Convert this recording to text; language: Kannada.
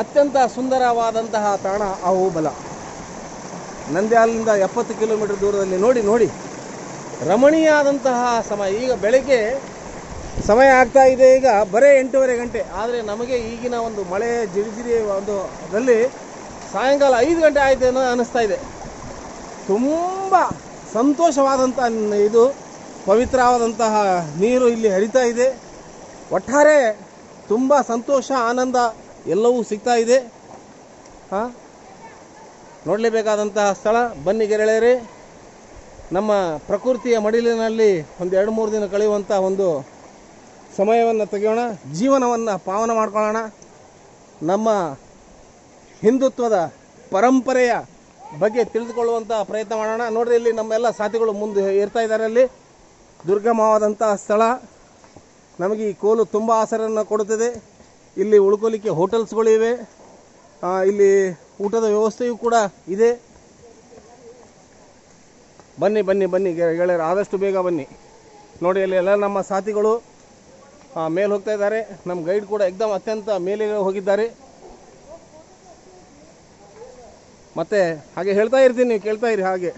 ಅತ್ಯಂತ ಸುಂದರವಾದಂತಹ ತಾಣ ಅಹೋಬಲ ನಂದ್ಯಾಲಿಂದ ಎಪ್ಪತ್ತು ಕಿಲೋಮೀಟರ್ ದೂರದಲ್ಲಿ ನೋಡಿ ನೋಡಿ. ರಮಣೀಯಾದಂತಹ ಸಮಯ. ಈಗ ಬೆಳಗ್ಗೆ ಸಮಯ ಆಗ್ತಾ ಇದೆ ಈಗ ಬರೇ ಎಂಟೂವರೆ ಗಂಟೆ. ಆದರೆ ನಮಗೆ ಈಗಿನ ಒಂದು ಮಳೆ ಜಿರಿಜಿರಿ ಒಂದು ಅದರಲ್ಲಿ ಸಾಯಂಕಾಲ ಐದು ಗಂಟೆ ಆಯಿತು ಅನ್ನೋ ಅನ್ನಿಸ್ತಾ ಇದೆ. ತುಂಬ ಸಂತೋಷವಾದಂಥ ಇದು, ಪವಿತ್ರವಾದಂತಹ ನೀರು ಇಲ್ಲಿ ಹರಿತಾ ಇದೆ. ಒಟ್ಟಾರೆ ತುಂಬ ಸಂತೋಷ, ಆನಂದ ಎಲ್ಲವೂ ಸಿಗ್ತಾ ಇದೆ. ಹಾಂ? ನೋಡಲೇಬೇಕಾದಂತಹ ಸ್ಥಳ, ಬನ್ನಿ ಗೆರಳೆಯರೇ ನಮ್ಮ ಪ್ರಕೃತಿಯ ಮಡಿಲಿನಲ್ಲಿ ಒಂದು ಎರಡು ಮೂರು ದಿನ ಕಳೆಯುವಂಥ ಒಂದು ಸಮಯವನ್ನು ತೆಗೆಯೋಣ, ಜೀವನವನ್ನು ಪಾವನ ಮಾಡ್ಕೊಳ್ಳೋಣ. ನಮ್ಮ ಹಿಂದುತ್ವದ ಪರಂಪರೆಯ ಬಗ್ಗೆ ತಿಳಿದುಕೊಳ್ಳುವಂಥ ಪ್ರಯತ್ನ ಮಾಡೋಣ. ನೋಡಿರಿ, ಇಲ್ಲಿ ನಮ್ಮೆಲ್ಲ ಸಾಥಿಗಳು ಮುಂದೆ ಇರ್ತಾ ಇದ್ದಾರೆ ಅಲ್ಲಿ. ದುರ್ಗಮವಾದಂಥ ಸ್ಥಳ. ನಮಗೆ ಈ ಕೋಲು ತುಂಬ ಆಸರನ್ನು ಕೊಡುತ್ತದೆ. ಇಲ್ಲಿ ಉಳ್ಕೊಳ್ಳಿಕ್ಕೆ ಹೋಟೆಲ್ಸ್ಗಳಿವೆ ಇಲ್ಲಿ ಊಟದ ವ್ಯವಸ್ಥೆಯೂ ಕೂಡ ಇದೆ. ಬನ್ನಿ ಬನ್ನಿ ಬನ್ನಿ ಗೆಳೆಯರು, ಆದಷ್ಟು ಬೇಗ ಬನ್ನಿ. ನೋಡಿ, ಅಲ್ಲಿ ಎಲ್ಲ ನಮ್ಮ ಸಾಥಿಗಳು ಮೇಲೆ ಹೋಗ್ತಾ ಇದ್ದಾರೆ. ನಮ್ಮ ಗೈಡ್ ಕೂಡ ಎಕ್ದಮ್ ಅತ್ಯಂತ ಮೇಲೆ ಹೋಗಿದ್ದಾರೆ. ಮತ್ತೆ ಹಾಗೆ ಹೇಳ್ತಾ ಇರ್ತೀನಿ ನೀವು ಕೇಳ್ತಾ ಇರಿ ಹಾಗೆ.